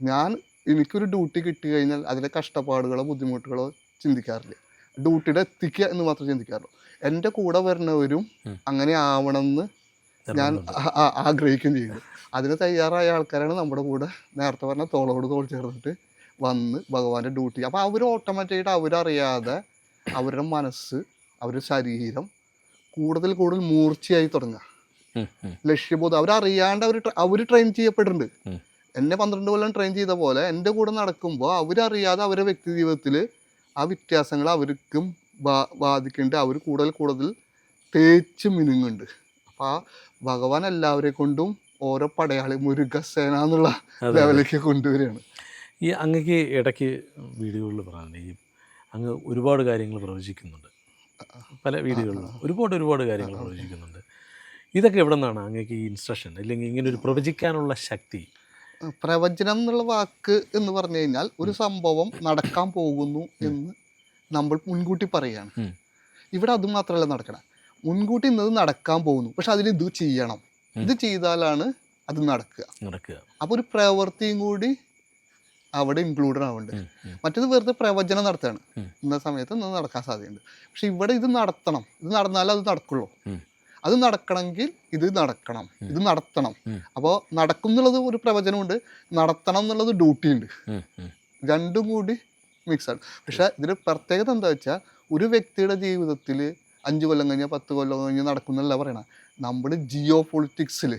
ഞാൻ എനിക്കൊരു ഡ്യൂട്ടി കിട്ടി കഴിഞ്ഞാൽ അതിലെ കഷ്ടപ്പാടുകളോ ബുദ്ധിമുട്ടുകളോ ചിന്തിക്കാറില്ല. ഡ്യൂട്ടിയുടെ എത്തിക്കുക എന്ന് മാത്രമേ ചിന്തിക്കാറുള്ളൂ. എന്റെ കൂടെ വരുന്നവരും അങ്ങനെ ആവണമെന്ന് ഞാൻ ആഗ്രഹിക്കുകയും ചെയ്യുന്നു അതിന് തയ്യാറായ ആൾക്കാരാണ് നമ്മുടെ കൂടെ നേരത്തെ പറഞ്ഞ തോളോട് തോൾ ചേർന്നിട്ട് വന്ന് ഭഗവാന്റെ ഡ്യൂട്ടി അപ്പോൾ അവർ ഓട്ടോമാറ്റിക്കായിട്ട് അവരറിയാതെ അവരുടെ മനസ്സ് അവരുടെ ശരീരം കൂടുതൽ കൂടുതൽ മൂർച്ചയായി തുടങ്ങുക. ലക്ഷ്യബോധം. അവരറിയാണ്ട് അവർ അവർ ട്രെയിൻ ചെയ്യപ്പെട്ടിട്ടുണ്ട്. എന്നെ പന്ത്രണ്ട് കൊല്ലം ട്രെയിൻ ചെയ്ത പോലെ എന്റെ കൂടെ നടക്കുമ്പോൾ അവരറിയാതെ അവരുടെ വ്യക്തി ജീവിതത്തിൽ ആ വ്യത്യാസങ്ങൾ അവർക്കും ബാ ബാധിക്കേണ്ട. അവർ കൂടുതൽ കൂടുതൽ തേച്ച് മിനുങ്ങുണ്ട്. അപ്പോൾ ആ ഭഗവാൻ എല്ലാവരെ കൊണ്ടും ഓരോ പടയാളി മുരുകസേന എന്നുള്ള. ലെവലിലേക്ക് കൊണ്ടുവരികയാണ്. ഈ അങ്ങക്ക് ഇടയ്ക്ക് വീഡിയോകളിൽ പറയാനുണ്ട്. ഈ അങ്ങ് ഒരുപാട് കാര്യങ്ങൾ പ്രവചിക്കുന്നുണ്ട്. പല വീഡിയോകളിലും ഒരുപാട് ഒരുപാട് കാര്യങ്ങൾ പ്രവചിക്കുന്നുണ്ട്. ഇതൊക്കെ എവിടെ നിന്നാണ് അങ്ങക്ക് ഈ ഇൻസ്ട്രക്ഷൻ അല്ലെങ്കിൽ ഇങ്ങനെ ഒരു പ്രവചിക്കാനുള്ള ശക്തി പ്രവചനം എന്നുള്ള വാക്ക് എന്ന് പറഞ്ഞു കഴിഞ്ഞാൽ ഒരു സംഭവം നടക്കാൻ പോകുന്നു എന്ന് നമ്മൾ മുൻകൂട്ടി പറയുകയാണ്. ഇവിടെ അത് മാത്രമല്ല നടക്കണം. മുൻകൂട്ടി ഇന്നത് നടക്കാൻ പോകുന്നു. പക്ഷെ അതിന് ഇത് ചെയ്യണം. ഇത് ചെയ്താലാണ് അത് നടക്കുക. നടക്കുക. അപ്പോൾ ഒരു പ്രവൃത്തിയും കൂടി അവിടെ ഇൻക്ലൂഡഡ് ആവുന്നുണ്ട്. മറ്റേത് വെറുതെ പ്രവചനം നടത്തുകയാണ്. ഇന്ന സമയത്ത് ഇന്ന് നടക്കാൻ സാധ്യതയുണ്ട്. പക്ഷെ ഇവിടെ ഇത് നടത്തണം. ഇത് നടന്നാലേ അത് നടക്കുള്ളൂ. അത് നടക്കണമെങ്കിൽ ഇത് നടക്കണം ഇത് നടത്തണം. അപ്പോൾ നടക്കും എന്നുള്ളത് ഒരു പ്രവചനമുണ്ട് നടത്തണം എന്നുള്ളത് ഡ്യൂട്ടി ഉണ്ട്. ഉം, ഉം. രണ്ടും കൂടി മിക്സാണ് പക്ഷെ ഇതിന് പ്രത്യേകത എന്താ വെച്ചാൽ ഒരു വ്യക്തിയുടെ ജീവിതത്തിൽ അഞ്ച് കൊല്ലം കഴിഞ്ഞാൽ പത്ത് കൊല്ലം കഴിഞ്ഞ് നടക്കുന്നല്ല പറയണ. നമ്മൾ ജിയോ പൊളിറ്റിക്സിൽ.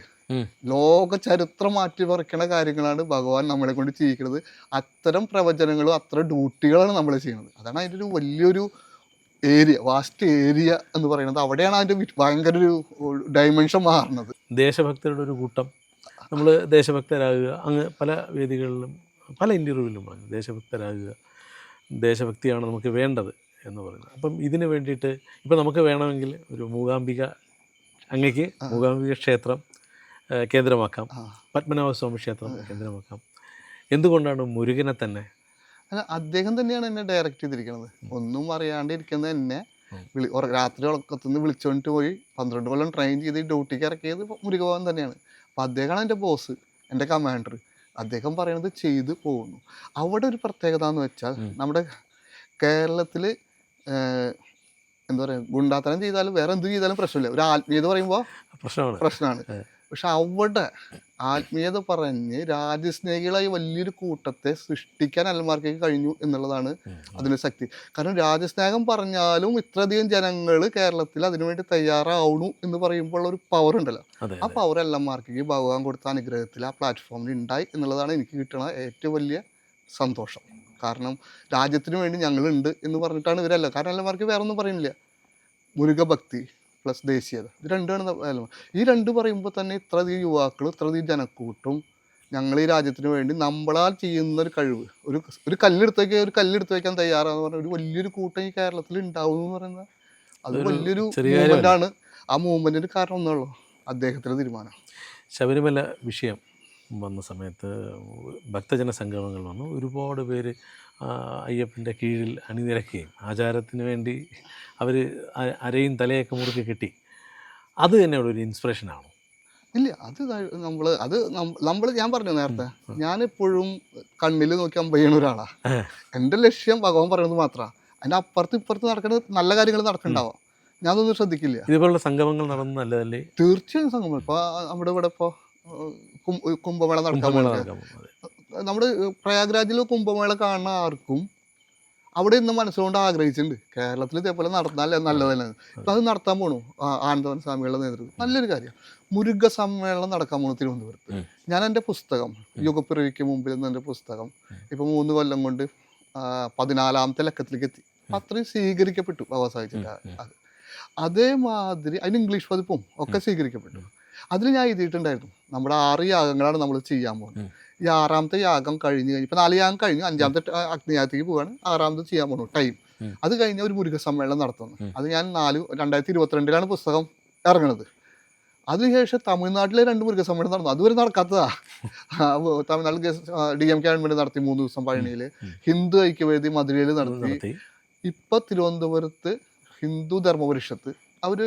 ലോക ചരിത്രം മാറ്റി പറിക്കണ കാര്യങ്ങളാണ് ഭഗവാൻ നമ്മളെ കൊണ്ട് ചെയ്യിക്കുന്നത് അത്തരം പ്രവചനങ്ങളും അത്തരം ഡ്യൂട്ടികളാണ് നമ്മൾ ചെയ്യുന്നത് അതാണ് അതിന്റെ ഒരു വലിയൊരു ഏരിയ വാസ്റ്റ് ഏരിയ എന്ന് പറയുന്നത് അവിടെയാണ് അതിന്റെ ഭയങ്കര ഒരു ഡയമെൻഷൻ മാറുന്നത്. ദേശഭക്തരുടെ ഒരു കൂട്ടം. നമ്മൾ ദേശഭക്തരാകുക അങ്ങ് പല വേദികളിലും പല ഇന്റർവ്യൂവിലും പറഞ്ഞു ദേശഭക്തരാകുക ദേശഭക്തിയാണ് നമുക്ക് വേണ്ടത് എന്ന് പറയുന്നത്. അപ്പം ഇതിന് വേണ്ടിയിട്ട് ഇപ്പം നമുക്ക് വേണമെങ്കിൽ ഒരു മൂകാംബിക അങ്ങക്ക് മൂകാംബിക ക്ഷേത്രം കേന്ദ്രമാക്കാം. പത്മനാഭസ്വാമി ക്ഷേത്രം കേന്ദ്രമാക്കാം. എന്തുകൊണ്ടാണ് മുരുകനെ തന്നെ അല്ല അദ്ദേഹം തന്നെയാണ് എന്നെ ഡയറക്റ്റ് ചെയ്തിരിക്കുന്നത് ഒന്നും അറിയാണ്ടിരിക്കുന്ന എന്നെ ഉം. വിളി രാത്രി ഉറക്കത്തുനിന്ന് വിളിച്ചുകൊണ്ട് പോയി പന്ത്രണ്ട് കൊല്ലം ട്രെയിൻ ചെയ്ത് ഡ്യൂട്ടിക്ക് ഇറക്കിയത് മുരുകഭവൻ തന്നെയാണ്. അപ്പം അദ്ദേഹമാണ് എന്റെ ബോസ് എന്റെ കമാൻഡർ അദ്ദേഹം പറയണത് ചെയ്തു പോകുന്നു. അവിടെ ഒരു പ്രത്യേകത എന്ന് വെച്ചാൽ നമ്മുടെ കേരളത്തിൽ എന്താ പറയുക ഗുണ്ടാത്തനം ചെയ്താലും വേറെ എന്ത് ചെയ്താലും പ്രശ്നമില്ല. ഒരു ആത്മീയത പറയുമ്പോൾ പ്രശ്നമാണ്. പ്രശ്നമാണ്. പക്ഷെ അവിടെ ആത്മീയത പറഞ്ഞ് രാജ്യസ്നേഹികളായി വലിയൊരു കൂട്ടത്തെ സൃഷ്ടിക്കാൻ അൽമാർക്കേക്ക് കഴിഞ്ഞു എന്നുള്ളതാണ് അതിന്റെ അതിന് ശക്തി. കാരണം രാജ്യസ്നേഹം പറഞ്ഞാലും ഇത്രയധികം ജനങ്ങൾ കേരളത്തിൽ അതിനുവേണ്ടി തയ്യാറാവണു എന്ന് പറയുമ്പോൾ ഒരു പവർ ഉണ്ടല്ലോ. ആ പവർ അല്ലമാർക്കേക്ക് ഭഗവാൻ കൊടുത്ത അനുഗ്രഹത്തിൽ ആ പ്ലാറ്റ്ഫോമിൽ ഉണ്ടായി എന്നുള്ളതാണ് എനിക്ക് കിട്ടുന്ന ഏറ്റവും വലിയ സന്തോഷം. കാരണം രാജ്യത്തിന് വേണ്ടി ഞങ്ങളുണ്ട് എന്ന് പറഞ്ഞിട്ടാണ് ഇവരല്ല. കാരണം എല്ലമാർക്ക് വേറെ ഒന്നും പറയുന്നില്ല. മുരുകഭക്തി പ്ലസ് ദേശീയത. ഇത് രണ്ടാണ് ഈ രണ്ട് പറയുമ്പോൾ തന്നെ ഇത്രയധികം യുവാക്കൾ ഇത്രയധികം ജനക്കൂട്ടും ഞങ്ങൾ ഈ രാജ്യത്തിന് വേണ്ടി നമ്മളാൽ ചെയ്യുന്ന ഒരു കഴിവ്. ഒരു ഒരു കല്ലെടുത്ത് വയ്ക്കുക ഒരു കല്ലെടുത്ത് വയ്ക്കാൻ തയ്യാറാന്ന് പറഞ്ഞ ഒരു വലിയൊരു കൂട്ടം ഈ കേരളത്തിൽ ഉണ്ടാവും എന്ന് പറയുന്നത് അത് വലിയൊരു ചെറിയ മൂവ്മെന്റ് ആണ്. ആ മൂവ്മെന്റിന് കാരണം ഒന്നുള്ളൂ അദ്ദേഹത്തിന്റെ തീരുമാനം. ശബരിമല വിഷയം. വന്ന സമയത്ത് ഭക്തജന സംഗമങ്ങൾ വന്നു. ഒരുപാട് പേര് അയ്യപ്പന്റെ കീഴിൽ അണിനിരക്കുകയും ആചാരത്തിന് വേണ്ടി അവർ അരയും തലയൊക്കെ മുറുക്കി കിട്ടി. അത് തന്നെ ഒരു ഇൻസ്പിറേഷനാണോ ഇല്ല അത് നമ്മൾ അത് നമ്മൾ ഞാൻ പറഞ്ഞു നേരത്തെ ഞാനെപ്പോഴും കണ്ണിൽ നോക്കി അമ്പയ്യണ ഒരാളാണ് എന്റെ ലക്ഷ്യം ഭഗവാൻ പറയുന്നത് മാത്രമാണ് അതിന്റെ അപ്പുറത്ത് ഇപ്പുറത്ത് നടക്കുന്നത് നല്ല കാര്യങ്ങൾ നടക്കണ്ടാവാം? ഞാനൊന്നും ശ്രദ്ധിക്കില്ല. ഇതുപോലുള്ള സംഗമങ്ങൾ നടന്നു നല്ലതല്ലേ? തീർച്ചയായും സംഗമം. ഇപ്പോൾ നമ്മുടെ ഇവിടെ ഇപ്പോൾ കുംഭമേള നടക്കാൻ പോകുന്നത്. നമ്മുടെ പ്രയാഗ്രാജിൽ കുംഭമേള കാണുന്ന ആർക്കും അവിടെ ഇന്ന് മനസ്സുകൊണ്ട് ആഗ്രഹിച്ചിട്ടുണ്ട്. കേരളത്തിൽ ഇതേപോലെ നടന്നാൽ നല്ലതല്ലേ ഇപ്പം അത് നടത്താൻ പോണു. ആനന്ദവൻ സ്വാമികളുടെ നേതൃത്വം. നല്ലൊരു കാര്യം മുരുക സമ്മേളനം നടക്കാൻ പോണു തിരുവനന്തപുരത്ത്. ഞാൻ എന്റെ പുസ്തകം യുഗപ്പിറവിക്ക് മുമ്പിൽ നിന്ന് എന്റെ പുസ്തകം ഇപ്പം മൂന്ന് കൊല്ലം കൊണ്ട് പതിനാലാമത്തെ ലക്കത്തിലേക്ക് എത്തി. അപ്പം അത്രയും സ്വീകരിക്കപ്പെട്ടു സാഹിബിന്റെ അത്. അതേമാതിരി അതിന് ഇംഗ്ലീഷ് പതിപ്പും ഒക്കെ സ്വീകരിക്കപ്പെട്ടു. അതിൽ ഞാൻ എഴുതിയിട്ടുണ്ടായിരുന്നു. നമ്മുടെ ആറ് യാഗങ്ങളാണ് നമ്മൾ ചെയ്യാൻ പോകുന്നത്. ഈ ആറാമത്തെ യാഗം കഴിഞ്ഞ് കഴിഞ്ഞ് ഇപ്പം നാല് യാഗം കഴിഞ്ഞു അഞ്ചാമത്തെ അഗ്നിയാഗത്തേക്ക് പോവാണ്. ആറാമത് ചെയ്യാൻ പോകുന്നു ടൈം. അത് കഴിഞ്ഞ ഒരു മുരുക സമ്മേളനം നടത്തുന്നു അത് ഞാൻ നാല് രണ്ടായിരത്തി ഇരുപത്തിരണ്ടിലാണ് പുസ്തകം ഇറങ്ങുന്നത്. അതിനുശേഷം തമിഴ്നാട്ടിലെ രണ്ട് മുരുക സമ്മേളനം നടന്നു. അതുവരെ നടക്കാത്തതാ. തമിഴ്നാട്ടിൽ ഡി എം കെ ഗവൺമെന്റ് നടത്തി മൂന്ന് ദിവസം പഴനിയിൽ ഹിന്ദു ഐക്യവേദി മധുരയിൽ നടത്തി. ഇപ്പൊ തിരുവനന്തപുരത്ത് ഹിന്ദു ധർമ്മപരിഷത്ത് അവർ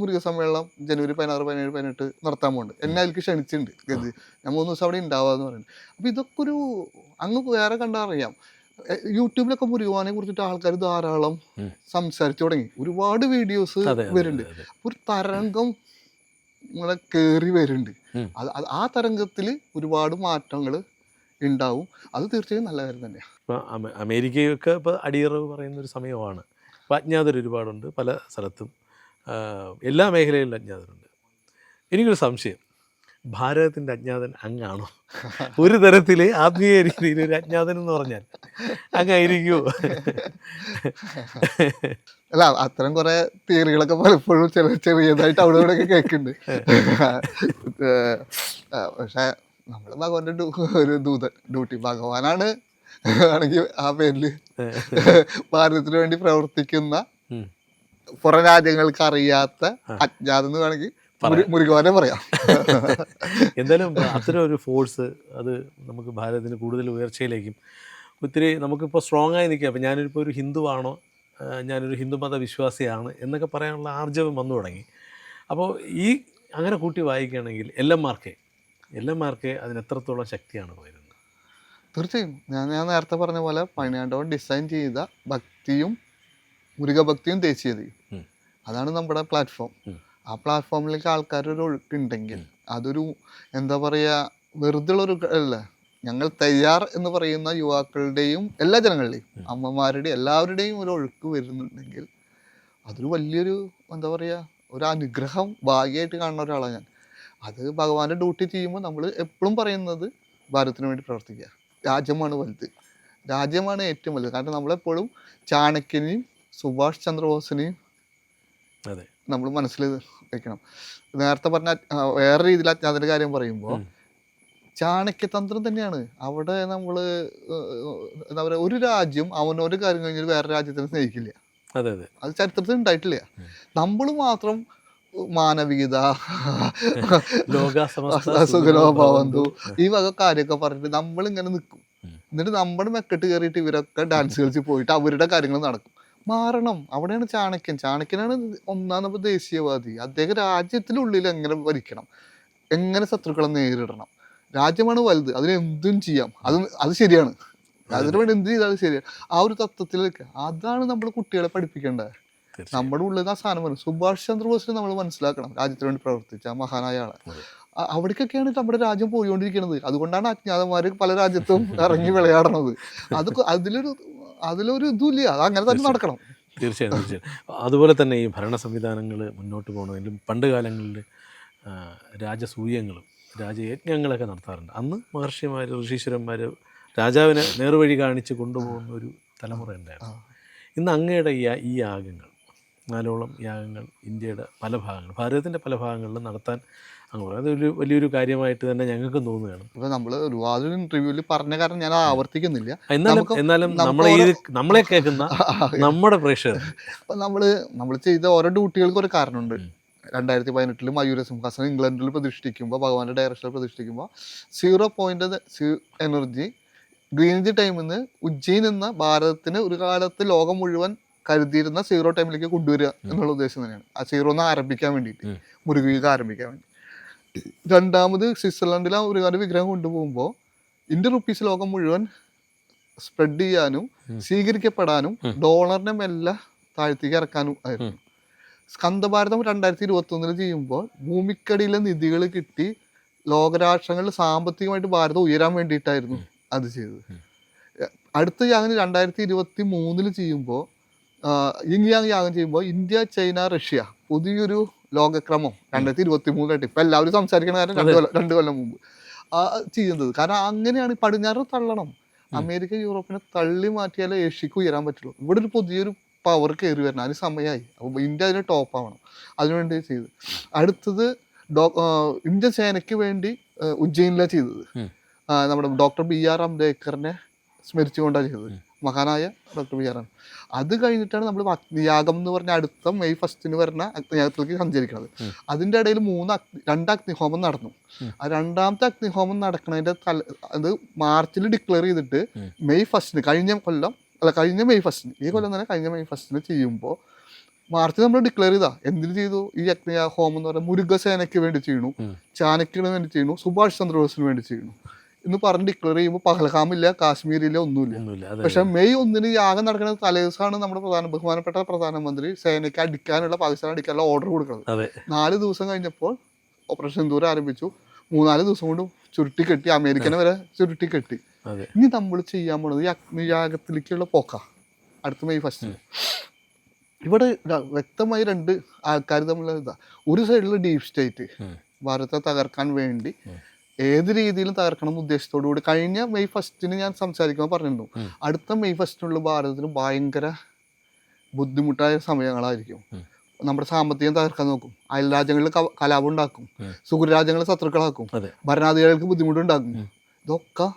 മുരുക സമ്മേളനം ജനുവരി പതിനാറ് പതിനേഴ് പതിനെട്ട് നടത്താൻ പോകുന്നുണ്ട് എന്നെ അതിലേക്ക് ക്ഷണിച്ചിട്ടുണ്ട് ഗതി ഞാൻ മൂന്ന് ദിവസം അവിടെ ഉണ്ടാവാന്ന് പറയുന്നത് അപ്പം ഇതൊക്കെ ഒരു അങ്ങ് വേറെ കണ്ടറിയാം അറിയാം. യൂട്യൂബിലൊക്കെ മുരുകുവാനെ കുറിച്ചിട്ട് ആൾക്കാർ ധാരാളം. സംസാരിച്ചു തുടങ്ങി. ഒരുപാട് വീഡിയോസ് വരുന്നുണ്ട്. ഒരു തരംഗം ഇങ്ങനെ കയറി വരുന്നുണ്ട്. അത് ആ തരംഗത്തിൽ ഒരുപാട് മാറ്റങ്ങൾ ഉണ്ടാവും അത് തീർച്ചയായും നല്ല കാര്യം തന്നെയാണ് ഇപ്പം അമേരിക്കയൊക്കെ ഇപ്പോൾ അടിയറവ് പറയുന്ന ഒരു സമയമാണ്. അപ്പോൾ അജ്ഞാതർ ഒരുപാടുണ്ട് പല സ്ഥലത്തും. എല്ലാ മേഖലയിലും അജ്ഞാതനുണ്ട്. എനിക്കൊരു സംശയം. ഭാരതത്തിന്റെ അജ്ഞാതൻ അങ്ങാണോ? ഒരു തരത്തിൽ ആത്മീയ രീതിയിൽ ഒരു അജ്ഞാതൻ എന്ന് പറഞ്ഞാൽ അങ്ങായിരിക്കുമോ അല്ല അത്തരം കുറെ തിയറികളൊക്കെ പലപ്പോഴും ചില ചെറിയതായിട്ട് അവിടെ ഇവിടെ ഒക്കെ കേൾക്കുന്നുണ്ട് പക്ഷെ നമ്മൾ ഭഗവാന്റെ ഒരു ദൂതൻ ഡ്യൂട്ടി ഭഗവാനാണ് ആണെങ്കിൽ ആ പേരിൽ ഭാരതത്തിന് വേണ്ടി പ്രവർത്തിക്കുന്ന. പുറം രാജ്യങ്ങൾക്ക് അറിയാത്ത അജ്ഞാതം എന്ന് വേണമെങ്കിൽ മുരു- മുരുകനെ പറയാം. എന്തായാലും അത്തരം ഒരു ഫോഴ്സ് അത് നമുക്ക് ഭാരതത്തിന് കൂടുതൽ ഉയർച്ചയിലേക്കും ഒത്തിരി നമുക്കിപ്പോൾ സ്ട്രോങ് ആയി നിൽക്കുക അപ്പം ഞാനിപ്പോൾ ഒരു ഹിന്ദുവാണോ ഞാനൊരു ഹിന്ദുമത വിശ്വാസിയാണ് എന്നൊക്കെ പറയാനുള്ള ആർജവം വന്നു തുടങ്ങി. അപ്പോൾ ഈ അങ്ങനെ കൂട്ടി വായിക്കുകയാണെങ്കിൽ L M R K L M R K അതിന് എത്രത്തോളം ശക്തിയാണ് പോയിരുന്നത്? തീർച്ചയായും. ഞാൻ ഞാൻ നേരത്തെ പറഞ്ഞ പോലെ പണിയാണ്ടവൻ ഡിസൈൻ ചെയ്ത ഭക്തിയും മുരുകഭക്തിയും ദേശീയതയും. അതാണ് നമ്മുടെ പ്ലാറ്റ്ഫോം ആ പ്ലാറ്റ്ഫോമിലേക്ക് ആൾക്കാർ ഒരു ഒഴുക്കുണ്ടെങ്കിൽ അതൊരു എന്താ പറയുക വെറുതെ ഒരു അല്ലേ അല്ല ഞങ്ങൾ തയ്യാർ എന്ന് പറയുന്ന യുവാക്കളുടെയും എല്ലാ ജനങ്ങളുടെയും അമ്മമാരുടെയും എല്ലാവരുടെയും ഒരു ഒഴുക്ക് വരുന്നുണ്ടെങ്കിൽ അതൊരു വലിയൊരു എന്താ പറയുക ഒരു അനുഗ്രഹം ഭാഗ്യമായിട്ട് കാണുന്ന ഒരാളാണ് ഞാൻ. അത് ഭഗവാന്റെ ഡ്യൂട്ടി ചെയ്യുമ്പോൾ നമ്മൾ എപ്പോഴും പറയുന്നത് ഭാരതത്തിന് വേണ്ടി പ്രവർത്തിക്കുക. രാജ്യമാണ് വലുത്. രാജ്യമാണ് ഏറ്റവും വലുത്. കാരണം നമ്മളെപ്പോഴും ചാണക്യനെയും സുഭാഷ് ചന്ദ്രബോസിനെയും അതെ. നമ്മൾ മനസ്സിൽ വെക്കണം. നേരത്തെ പറഞ്ഞ വേറെ രീതിയിൽ അജ്ഞാതന്റെ കാര്യം പറയുമ്പോൾ. ചാണക്യതന്ത്രം തന്നെയാണ്. അവിടെ നമ്മൾ എന്താ പറയുക ഒരു രാജ്യം അവനോട് കാര്യം കഴിഞ്ഞാൽ വേറെ രാജ്യത്തിനെ സ്നേഹിക്കില്ല. അതെ അതെ. അത് ചരിത്രത്തിൽ ഉണ്ടായിട്ടില്ല. നമ്മൾ മാത്രം മാനവികത ലോക സമസ്ത സുഖലോ ഭവന്തു ഈ വക കാര്യമൊക്കെ പറഞ്ഞിട്ട് നമ്മളിങ്ങനെ നിൽക്കും എന്നിട്ട് നമ്മുടെ മെക്കെട്ട് കയറിയിട്ട് ഇവരൊക്കെ ഡാൻസ് കളിച്ച് പോയിട്ട് അവരുടെ കാര്യങ്ങൾ നടക്കും. മാറണം. അവിടെയാണ് ചാണക്യൻ. ചാണക്യനാണ് ഒന്നാം നമ്പർ ദേശീയവാദി. അദ്ദേഹം രാജ്യത്തിനുള്ളിൽ എങ്ങനെ ഭരിക്കണം? എങ്ങനെ ശത്രുക്കളെ നേരിടണം? രാജ്യമാണ് വലുത്. അതിനെന്തും ചെയ്യാം. അത് അത് ശരിയാണ്. അതിനു വേണ്ടി എന്ത് ചെയ്താലും ശരിയാണ് ആ ഒരു തത്വത്തിലേക്ക്. അതാണ് നമ്മൾ കുട്ടികളെ പഠിപ്പിക്കേണ്ടത്. നമ്മുടെ ഉള്ളിൽ ആ സാധനം വരും. സുഭാഷ് ചന്ദ്രബോസിനെ നമ്മൾ മനസ്സിലാക്കണം. രാജ്യത്തിന് വേണ്ടി പ്രവർത്തിച്ച മഹാനായ ആളെ. അവിടേക്കൊക്കെയാണ് നമ്മുടെ രാജ്യം പോയിക്കൊണ്ടിരിക്കുന്നത്. അതുകൊണ്ടാണ് അജ്ഞാതന്മാർ പല രാജ്യത്തും ഇറങ്ങി വിളയാടണത് അത് അതിലൊരു അതിലൊരു ഇതുമില്ല. അത് അങ്ങനെ തന്നെ നടക്കണം. തീർച്ചയായും തീർച്ചയായും. അതുപോലെ തന്നെ ഈ ഭരണ സംവിധാനങ്ങൾ മുന്നോട്ട് പോകണമെങ്കിലും പണ്ട് കാലങ്ങളിൽ രാജസൂയങ്ങളും രാജയജ്ഞങ്ങളൊക്കെ നടത്താറുണ്ട്. അന്ന് മഹർഷിമാർ ഋഷീശ്വരന്മാർ രാജാവിനെ നേർവഴി കാണിച്ച് കൊണ്ടുപോകുന്ന ഒരു തലമുറ ഉണ്ടായിരുന്നു. ഇന്ന് അങ്ങയുടെ ഈ ഈ യാഗങ്ങൾ നാലോളം യാഗങ്ങൾ ഇന്ത്യയുടെ പല ഭാഗങ്ങൾ ഭാരതത്തിന്റെ പല ഭാഗങ്ങളിലും നടത്താൻ അതൊരു വലിയൊരു കാര്യമായിട്ട് തന്നെ ഞങ്ങൾക്ക് തോന്നുകയാണ്. ഒരുപാട് ഇന്റർവ്യൂവിൽ പറഞ്ഞ കാരണം ഞാൻ ആവർത്തിക്കുന്നില്ല. എന്നാലും എന്നാലും നമ്മളെ ഈ നമ്മളെ കേൾക്കുന്ന നമ്മുടെ പ്രേക്ഷകർ. അപ്പൊ നമ്മൾ നമ്മൾ ചെയ്ത ഓരോ ഡ്യൂട്ടികൾക്ക് ഒരു കാരണമുണ്ട്. രണ്ടായിരത്തി പതിനെട്ടിൽ മയൂര സിംഹാസനം ഇംഗ്ലണ്ടിൽ പ്രതിഷ്ഠിക്കുമ്പോൾ ഭഗവാന്റെ ഡയറക്ഷനിൽ പ്രതിഷ്ഠിക്കുമ്പോൾ സീറോ പോയിന്റ് എനർജി ഗ്രീൻജി ടൈമിൽ നിന്ന് ഉജ്ജയിൻ എന്ന ഭാരതത്തിന് ഒരു കാലത്ത് ലോകം മുഴുവൻ കരുതിയിരുന്ന സീറോ ടൈമിലേക്ക് കൊണ്ടുവരിക എന്നുള്ള ഉദ്ദേശം തന്നെയാണ്. ആ സീറോ ഒന്ന് ആരംഭിക്കാൻ വേണ്ടിയിട്ട്. മുരുകീക ആരംഭിക്കാൻ വേണ്ടി. രണ്ടാമത് സ്വിറ്റ്സർലൻഡിൽ ആ കാര്യം വിഗ്രഹം കൊണ്ടുപോകുമ്പോൾ ഇന്ത്യൻ റുപ്പീസ് ലോകം മുഴുവൻ സ്പ്രെഡ് ചെയ്യാനും സ്വീകരിക്കപ്പെടാനും ഡോളറിനെ മെല്ലെ താഴ്ത്തേക്ക് ഇറക്കാനും ആയിരുന്നു. സ്കന്ദഭാരതം രണ്ടായിരത്തി ഇരുപത്തി ഒന്നിൽ ചെയ്യുമ്പോൾ ഭൂമിക്കടിയിലെ നിധികൾ കിട്ടി ലോകരാഷ്ട്രങ്ങളിൽ സാമ്പത്തികമായിട്ട് ഭാരതം ഉയരാൻ വേണ്ടിയിട്ടായിരുന്നു അത് ചെയ്തത്. അടുത്ത യാഗം രണ്ടായിരത്തി ഇരുപത്തി മൂന്നിൽ ചെയ്യുമ്പോൾ യാങ് യാഗം ചെയ്യുമ്പോൾ ഇന്ത്യ ചൈന റഷ്യ പുതിയൊരു ലോകക്രമം. രണ്ടായിരത്തി ഇരുപത്തി മൂന്നിലായിട്ട് ഇപ്പം എല്ലാവരും സംസാരിക്കണ കാര്യം രണ്ട് കൊല്ലം രണ്ട് കൊല്ലം മുമ്പ്. ആ ചെയ്യുന്നത്. കാരണം അങ്ങനെയാണ് ഈ പടിഞ്ഞാറ് തള്ളണം. അമേരിക്ക യൂറോപ്പിനെ തള്ളി മാറ്റിയാലേ ഏഷ്യക്ക് ഉയരാൻ പറ്റുള്ളൂ. ഇവിടെ ഒരു പുതിയൊരു പവർ കയറി വരണം. അതിന് സമയമായി അപ്പോൾ ഇന്ത്യ അതിന് ടോപ്പ് ആവണം. അതിനുവേണ്ടി ചെയ്ത് അടുത്തത് ഡോ ആ, ഇന്ത്യൻ സേനയ്ക്ക് വേണ്ടി ഉജ്ജയിനിലാണ് ചെയ്തത്. നമ്മുടെ ഡോക്ടർ ബി ആർ അംബേദ്കറിനെ സ്മരിച്ചുകൊണ്ടാണ് ചെയ്തത്. മഹാനായ ഡോക്ടർ ബി അം അത് കഴിഞ്ഞിട്ടാണ് നമ്മൾ അഗ്നിയാഗം എന്ന് പറഞ്ഞ അടുത്ത മെയ് ഫസ്റ്റിന് വരുന്ന അഗ്നിയാഗത്തിലേക്ക് സഞ്ചരിക്കുന്നത്. അതിന്റെ ഇടയിൽ മൂന്ന് അഗ്നി രണ്ട് അഗ്നിഹോമം നടന്നു. ആ രണ്ടാമത്തെ അഗ്നിഹോമം നടക്കുന്നതിന്റെ തല അത് മാർച്ചിൽ ഡിക്ലെയർ ചെയ്തിട്ട്. മെയ് ഫസ്റ്റിന് കഴിഞ്ഞ കൊല്ലം അല്ല കഴിഞ്ഞ മെയ് ഫസ്റ്റിന് ഈ കൊല്ലം തന്നെ കഴിഞ്ഞ മെയ് ഫസ്റ്റിന് ചെയ്യുമ്പോൾ മാർച്ച് നമ്മൾ ഡിക്ലെയർ ചെയ്താ. എന്തിനു ചെയ്തു? ഈ അഗ്നിയ ഹോമം എന്ന് പറയുന്നത് മുരുകസേനയ്ക്ക് വേണ്ടി ചെയ്യണു ചാനക്കിന് വേണ്ടി ചെയ്യണു സുഭാഷ് ചന്ദ്രബോസിന് വേണ്ടി ചെയ്യുന്നു. എന്ന് പറഞ്ഞ് ഡിക്ലെയർ ചെയ്യുമ്പോൾ പഹൽഗാമില്ല കാശ്മീരില്ല ഒന്നുമില്ല. പക്ഷെ മെയ് ഒന്നിന് യാഗം നടക്കുന്ന തലേദിവസമാണ് നമ്മുടെ പ്രധാന ബഹുമാനപ്പെട്ട പ്രധാനമന്ത്രി സേനയ്ക്ക് അടിക്കാനുള്ള പാകിസ്ഥാൻ അടിക്കാനുള്ള ഓർഡർ കൊടുക്കുന്നത്. നാല് ദിവസം കഴിഞ്ഞപ്പോൾ ഓപ്പറേഷൻ സിന്ദൂർ ആരംഭിച്ചു. മൂന്നാൽ ദിവസം കൊണ്ട് ചുരുട്ടി കെട്ടി അമേരിക്കനെ വരെ ചുരുട്ടി കെട്ടി. ഇനി നമ്മൾ ചെയ്യാൻ പോണത് ഈ അഗ്നിയാഗത്തിലേക്കുള്ള പോക്ക. അടുത്ത മെയ് ഫസ്റ്റ് ഇവിടെ വ്യക്തമായി രണ്ട് ആൾക്കാർ തമ്മിലുള്ള ഇതാ. ഒരു സൈഡിൽ ഡീപ് സ്റ്റേറ്റ്. ഭാരതത്തെ തകർക്കാൻ വേണ്ടി ഏത് രീതിയിലും തകർക്കണം എന്ന ഉദ്ദേശത്തോടു കൂടി കഴിഞ്ഞ മെയ് ഫസ്റ്റിന് ഞാൻ സംസാരിക്കുമ്പോൾ പറഞ്ഞിരുന്നു. അടുത്ത മെയ് ഫസ്റ്റിനുള്ള ഭാരതത്തിന് ഭയങ്കര ബുദ്ധിമുട്ടായ സമയങ്ങളായിരിക്കും. നമ്മുടെ സാമ്പത്തികം തകർക്കാൻ നോക്കും. അയൽ രാജ്യങ്ങളിൽ കലാപം ഉണ്ടാക്കും. ഉം. സുഹൃരാജ്യങ്ങളെ ശത്രുക്കളാക്കും. ഭരണാധികാരികൾക്ക് ബുദ്ധിമുട്ടുണ്ടാക്കും. ഇതൊക്കെ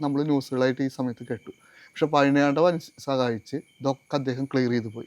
നമ്മൾ ന്യൂസുകളായിട്ട് ഈ സമയത്ത് കേട്ടു. പക്ഷെ പഴനിയാണ്ട സഹായിച്ച് ഇതൊക്കെ അദ്ദേഹം ക്ലിയർ ചെയ്തു പോയി.